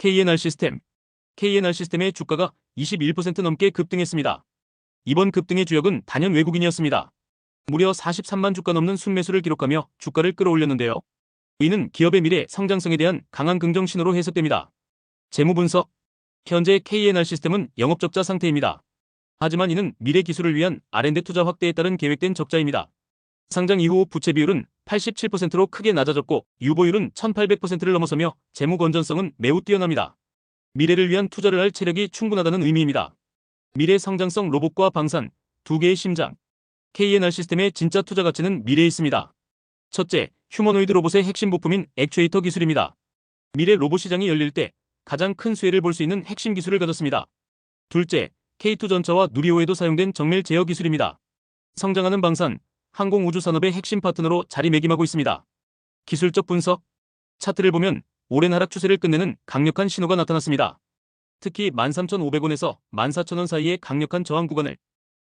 KNR 시스템. KNR 시스템의 주가가 21% 넘게 급등했습니다. 이번 급등의 주역은 단연 외국인이었습니다. 무려 43만 주가 넘는 순매수를 기록하며 주가를 끌어올렸는데요. 이는 기업의 미래 성장성에 대한 강한 긍정 신호로 해석됩니다. 재무 분석. 현재 KNR 시스템은 영업적자 상태입니다. 하지만 이는 미래 기술을 위한 R&D 투자 확대에 따른 계획된 적자입니다. 상장 이후 부채 비율은 87%로 크게 낮아졌고 유보율은 1800%를 넘어서며 재무 건전성은 매우 뛰어납니다. 미래를 위한 투자를 할 체력이 충분하다는 의미입니다. 미래 성장성 로봇과 방산, 두 개의 심장. KNR 시스템의 진짜 투자 가치는 미래에 있습니다. 첫째, 휴머노이드 로봇의 핵심 부품인 액추에이터 기술입니다. 미래 로봇 시장이 열릴 때 가장 큰 수혜를 볼 수 있는 핵심 기술을 가졌습니다. 둘째, K2 전차와 누리호에도 사용된 정밀 제어 기술입니다. 성장하는 방산, 항공우주 산업의 핵심 파트너로 자리매김하고 있습니다. 기술적 분석, 차트를 보면 오랜 하락 추세를 끝내는 강력한 신호가 나타났습니다. 특히 13,500원에서 14,000원 사이의 강력한 저항 구간을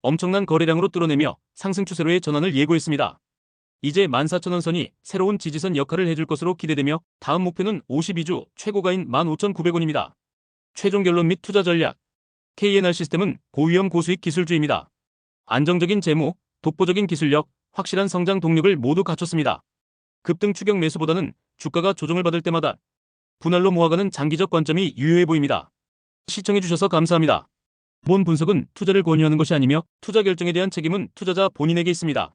엄청난 거래량으로 뚫어내며 상승 추세로의 전환을 예고했습니다. 이제 14,000원 선이 새로운 지지선 역할을 해줄 것으로 기대되며 다음 목표는 52주 최고가인 15,900원입니다. 최종 결론 및 투자 전략 KNR 시스템은 고위험 고수익 기술주입니다. 안정적인 재무, 독보적인 기술력, 확실한 성장 동력을 모두 갖췄습니다. 급등 추격 매수보다는 주가가 조정을 받을 때마다 분할로 모아가는 장기적 관점이 유효해 보입니다. 시청해주셔서 감사합니다. 본 분석은 투자를 권유하는 것이 아니며 투자 결정에 대한 책임은 투자자 본인에게 있습니다.